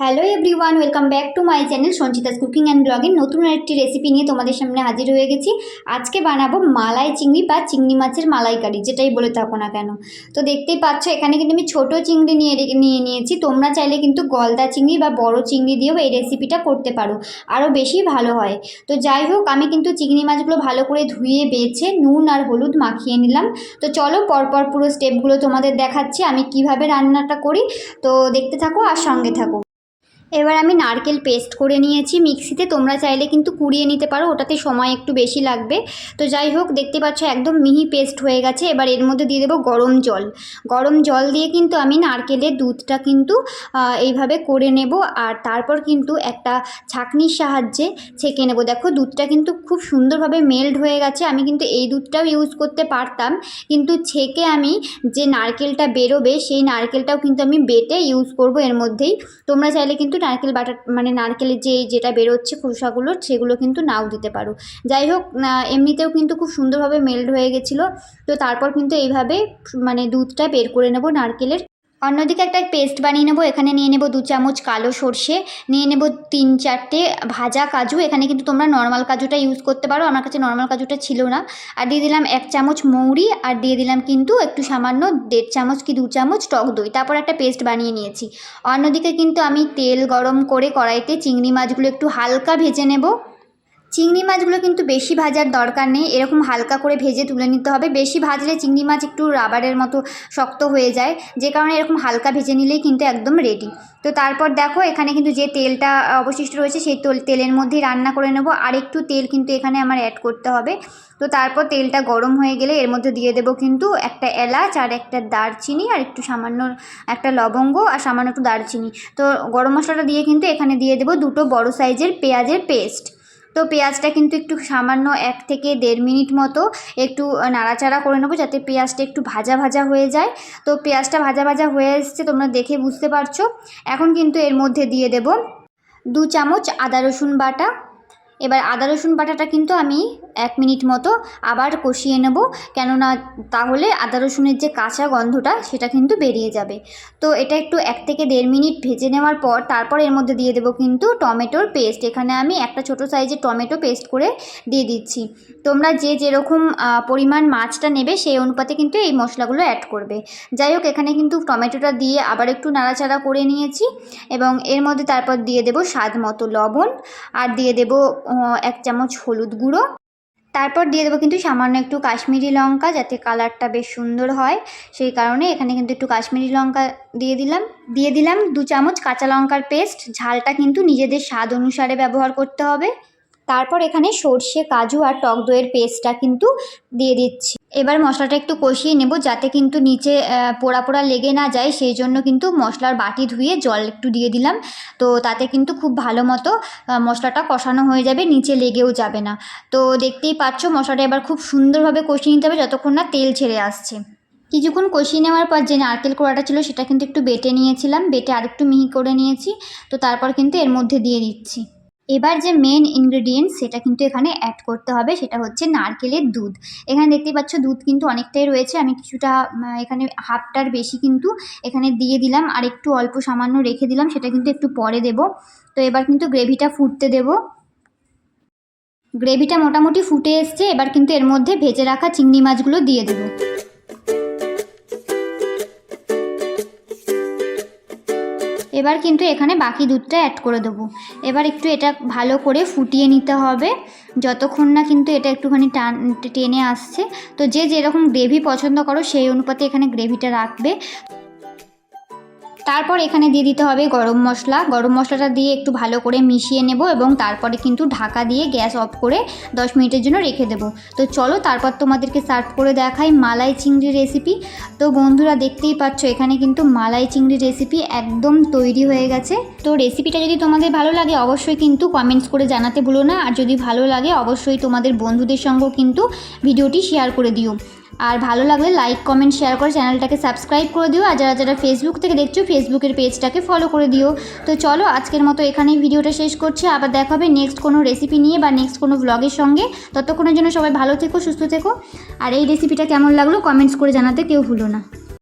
Hello everyone welcome back to my channel Sanchita's cooking and ব্লগের নতুন একটি recipe নিয়ে তোমাদের সামনে হাজির হয়ে গেছি। আজকে বানাবো মালাই চিংড়ি বা চিংড়ি মাছের মালাইকারি, যেটাই বলে থাকো না কেন। তো দেখতেই পাচ্ছ, এখানে কিন্তু আমি ছোট চিংড়ি নিয়ে নিয়ে নিয়েছি। তোমরা চাইলে কিন্তু গলদা চিংড়ি বা বড় চিংড়ি দিয়েও এই রেসিপিটা করতে পারো। আরও বেশি ভালো হয়। তো যাই হোক, আমি কিন্তু চিংড়ি মাছগুলো ভালো করে ধুয়ে, বেছে, নুন আর হলুদ মাখিয়ে নিলাম। তো চলো পরপর পুরো স্টেপগুলো তোমাদের দেখাচ্ছি, আমি কীভাবে রান্নাটা করি। তো দেখতে থাকো আর সঙ্গে থাকো। এবার আমি নারকেল পেস্ট করে নিয়েছি মিক্সিতে। তোমরা চাইলে কিন্তু কুড়িয়ে নিতে পারো, ওটাতে সময় একটু বেশি লাগবে। তো যাই হোক, দেখতে পাচ্ছ একদম মিহি পেস্ট হয়ে গেছে। এবার এর মধ্যে দিয়ে দেবো গরম জল। গরম জল দিয়ে কিন্তু আমি নারকেলের দুধটা কিন্তু এইভাবে করে নেব। আর তারপর কিন্তু একটা ছাঁকনির সাহায্যে ছেঁকে নেব। দেখো, দুধটা কিন্তু খুব সুন্দরভাবে মেল্ট হয়ে গেছে। আমি কিন্তু এই দুধটাও ইউজ করতে পারতাম। কিন্তু ছেঁকে আমি যে নারকেলটা বেরোবে, সেই নারকেলটাও কিন্তু আমি বেটে ইউজ করব এর মধ্যেই। তোমরা চাইলে কিন্তু নারকেল বাটার মানে নারকেলের যে যেটা বেরোচ্ছে খোসাগুলো, সেগুলো কিন্তু নাও দিতে পারো। যাই হোক এমনিতেও কিন্তু খুব সুন্দরভাবে মেল্ট হয়ে গেছিল। তো তারপর কিন্তু এইভাবে মানে দুধটা বের করে নেব নারকেলের। অন্যদিকে একটা পেস্ট বানিয়ে নেব। এখানে নিয়ে নেব দু চামচ কালো সর্ষে, নিয়ে নেব তিন চারটে ভাজা কাজু। এখানে কিন্তু তোমরা নর্মাল কাজুটা ইউজ করতে পারো। আমার কাছে নর্মাল কাজুটা ছিল না। আর দিয়ে দিলাম এক চামচ মৌরি, আর দিয়ে দিলাম কিন্তু একটু সামান্য দেড় চামচ কি দু চামচ টক দই। তারপর একটা পেস্ট বানিয়ে নিয়েছি। অন্যদিকে কিন্তু আমি তেল গরম করে কড়াইতে চিংড়ি মাছগুলো একটু হালকা ভেজে নেব। চিংড়ি মাছগুলো কিন্তু বেশি ভাজার দরকার নেই। এরকম হালকা করে ভেজে তুলে নিতে হবে। বেশি ভাজলে চিংড়ি মাছ একটু রাবারের মতো শক্ত হয়ে যায়। যে কারণে এরকম হালকা ভেজে নিলেই কিন্তু একদম রেডি তো তারপর দেখো, এখানে কিন্তু যে তেলটা অবশিষ্ট রয়েছে, সেই তেল, তেলের মধ্যেই রান্না করে নেব। আর একটু তেল কিন্তু এখানে আমার অ্যাড করতে হবে। তো তারপর তেলটা গরম হয়ে গেলে এর মধ্যে দিয়ে দেবো কিন্তু একটা এলাচ আর একটা দারচিনি আর একটু সামান্য একটা লবঙ্গ আর সামান্য একটু দারচিনি। তো গরম মশলাটা দিয়ে কিন্তু এখানে দিয়ে দেবো দুটো বড় সাইজের পেঁয়াজের পেস্ট তো পেঁয়াজটা কিন্তু একটু সামান্য এক থেকে দেড় মিনিট মতো একটু নাড়াচাড়া করে নেব যাতে পেঁয়াজটা একটু ভাজা ভাজা হয়ে যায়। তো পেঁয়াজটা ভাজা ভাজা হয়ে এসছে, তোমরা দেখে বুঝতে পারছ। এখন কিন্তু এর মধ্যে দিয়ে দেব দু চামচ আদা রসুন বাটা। এবার আদা, রসুন বাটাটা কিন্তু আমি এক মিনিট মতো আবার কষিয়ে নেব। কেননা তাহলে আদা, রসুনের যে কাঁচা গন্ধটা, সেটা কিন্তু বেরিয়ে যাবে। তো এটা একটু এক থেকে দেড় মিনিট ভেজে নেওয়ার পর তারপর এর মধ্যে দিয়ে দেবো কিন্তু টমেটোর পেস্ট। এখানে আমি একটা ছোট সাইজের টমেটো পেস্ট করে দিয়ে দিচ্ছি। তোমরা যে যেরকম পরিমাণ মাছটা নেবে, সেই অনুপাতে কিন্তু এই মশলাগুলো অ্যাড করবে। যাই হোক, এখানে কিন্তু টমেটোটা দিয়ে আবার একটু নাড়াচাড়া করে নিয়েছি এবং এর মধ্যে তারপর দিয়ে দেবো স্বাদ মতো লবণ। আর দিয়ে দেবো এক চামচ হলুদ গুঁড়ো। তারপর দিয়ে দেবো কিন্তু সামান্য একটু কাশ্মীরি লঙ্কা যাতে কালারটা বেশ সুন্দর হয়। সেই কারণে এখানে কিন্তু একটু কাশ্মীরি লঙ্কা দিয়ে দিলাম। দিয়ে দিলাম দু চামচ কাঁচা লঙ্কার পেস্ট। ঝালটা কিন্তু নিজেদের স্বাদ অনুসারে ব্যবহার করতে হবে। তারপর এখানে সর্ষে, কাজু আর টক দইয়ের পেস্টটা কিন্তু দিয়ে দিচ্ছি। এবার মশলাটা একটু কষিয়ে নেব যাতে কিন্তু নিচে পোড়া পোড়া লেগে না যায়। সেই জন্য কিন্তু মশলার বাটি ধুয়ে জল একটু দিয়ে দিলাম। তো তাতে কিন্তু খুব ভালো মতো মশলাটা কষানো হয়ে যাবে, নিচে লেগেও যাবে না। তো দেখতেই পাচ্ছ মশলাটা এবার খুব সুন্দরভাবে কষিয়ে নিতে হবে যতক্ষণ না তেল ছেড়ে আসছে। কিছুক্ষণ কষিয়ে নেওয়ার পর যে নারকেল কোড়াটা ছিল সেটা কিন্তু একটু বেটে নিয়েছিলাম। বেটে আরেকটু মিহি করে নিয়েছি। তো তারপর কিন্তু এর মধ্যে দিয়ে দিচ্ছি। এবার যে মেন ইনগ্রেডিয়েন্টস সেটা কিন্তু এখানে অ্যাড করতে হবে, সেটা হচ্ছে নারকেলের দুধ। এখানে দেখতেই পাচ্ছ দুধ কিন্তু অনেকটাই রয়েছে, আমি কিছুটা এখানে হাফটার বেশি কিন্তু এখানে দিয়ে দিলাম, আর একটু অল্প সামান্য রেখে দিলাম, সেটা কিন্তু একটু পরে দেব। তো এবার কিন্তু গ্রেভিটা ফুটতে দেব। গ্রেভিটা মোটামুটি ফুটে এসছে, এবার কিন্তু এর মধ্যে ভেজে রাখা চিংড়ি মাছগুলো দিয়ে দেবো। এবার কিন্তু এখানে বাকি দুধটা অ্যাড করে দেবো। এবার একটু এটা ভালো করে ফুটিয়ে নিতে হবে। যতক্ষণ না কিন্তু এটা একটুখানি টান, টেনে আসছে। তো যে যেরকম গ্রেভি পছন্দ করো, সেই অনুপাতে এখানে গ্রেভিটা রাখবে। তারপর এখানে দিয়ে দিতে হবে গরম মশলা। গরম মশলাটা দিয়ে একটু ভালো করে মিশিয়ে নেব এবং তারপরে কিন্তু ঢাকা দিয়ে গ্যাস অফ করে দশ মিনিটের জন্য রেখে দেবো। তো চলো তারপর তোমাদেরকে সার্ভ করে দেখাই মালাই চিংড়ি রেসিপি তো বন্ধুরা দেখতেই পাচ্ছ, এখানে কিন্তু মালাই চিংড়ি রেসিপি একদম তৈরি হয়ে গেছে। তো রেসিপিটা যদি তোমাদের ভালো লাগে অবশ্যই কিন্তু কমেন্টস করে জানাতে ভুলো না। আর যদি ভালো লাগে অবশ্যই তোমাদের বন্ধুদের সঙ্গেও কিন্তু ভিডিওটি শেয়ার করে দিও। আর ভালো লাগলে লাইক কমেন্ট শেয়ার করে চ্যানেলটাকে সাবস্ক্রাইব করে দিও। আর যারা যারা ফেসবুক থেকে দেখছ ফেসবুকের পেজটাকে ফলো করে দিও। তো চলো, আজকের মতো এখানেই ভিডিওটা শেষ করছি। আবার দেখা হবে নেক্সট কোনো রেসিপি নিয়ে বা নেক্সট কোনো ব্লগের সঙ্গে। ততক্ষণের জন্য সবাই ভালো থেকো, সুস্থ থেকো। আর এই রেসিপিটা কেমন লাগল কমেন্টস করে জানাতে কেউ ভুলো না।